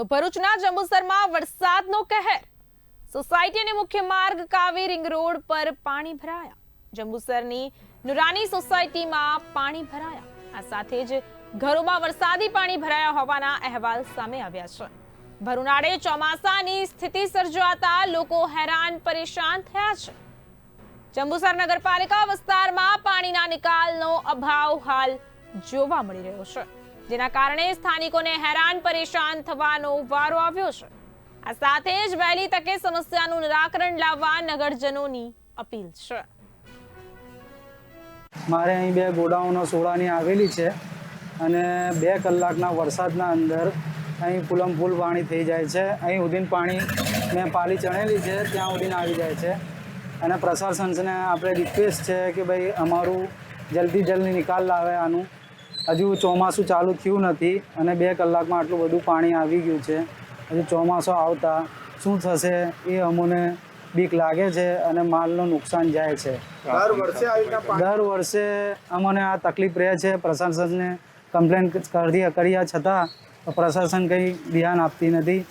તો ભરૂચના જંબુસરમાં વરસાદનો કહેર. સોસાયટી અને મુખ્ય માર્ગ કાવી રિંગ રોડ પર પાણી ભરાયા. જંબુસરની નુરાની સોસાયટીમાં પાણી ભરાયા. આ સાથે જ ઘરોમાં વરસાદી પાણી ભરાયા હોવાના અહેવાલ સામે આવ્યા છે. ભરૂનાળે ચોમાસાની સ્થિતિ સર્જાતા લોકો હેરાન પરેશાન થયા છે. જંબુસર નગરપાલિકા વિસ્તારમાં પાણીના નિકાલનો અભાવ હાલ જોવા મળી રહ્યો છે. જેના કારણે સ્થાનિકોને હેરાન પરેશાન થવાનો વારો આવ્યો છે. આ સાથે જ વહેલી તકે સમસ્યાનું નિરાકરણ લાવવા નગરજનોની અપીલ છે. મારે અહીં બે ગોડાઉનો સોડાની આવેલી છે અને બે કલાકના વરસાદના અંદર અહીં ફૂલમ ફૂલ પાણી થઈ જાય છે. અહીં ઉદીન પાણી મેં પાલી ચણેલી છે, ત્યાં ઉદીન આવી જાય છે. અને પ્રશાસનને આપણે રિક્વેસ્ટ છે કે ભાઈ અમારું જલ્દી જલ્દી નિકાલ લાવે આનું. હજુ ચોમાસું ચાલુ થયું નથી અને બે કલાકમાં આટલું બધું પાણી આવી ગયું છે. હજુ ચોમાસું આવતા શું થશે એ અમને બીક લાગે છે અને માલનું નુકસાન જાય છે. દર વર્ષે દર અમને આ તકલીફ રહે છે. પ્રશાસનને કમ્પ્લેન કરી કર્યા છતાં પ્રશાસન કંઈ ધ્યાન આપતી નથી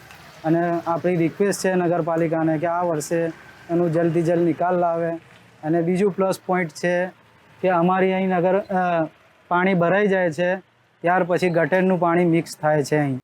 અને આપણી રિક્વેસ્ટ છે નગરપાલિકાને કે આ વર્ષે એનું જલ્દી જલ્દ નિકાલ લાવે. અને બીજું પ્લસ પોઈન્ટ છે કે અમારી અહીં નગર પાણી ભરાઈ જાય છે ત્યાર પછી ગટેરનું પાણી મિક્સ થાય છે અહીં.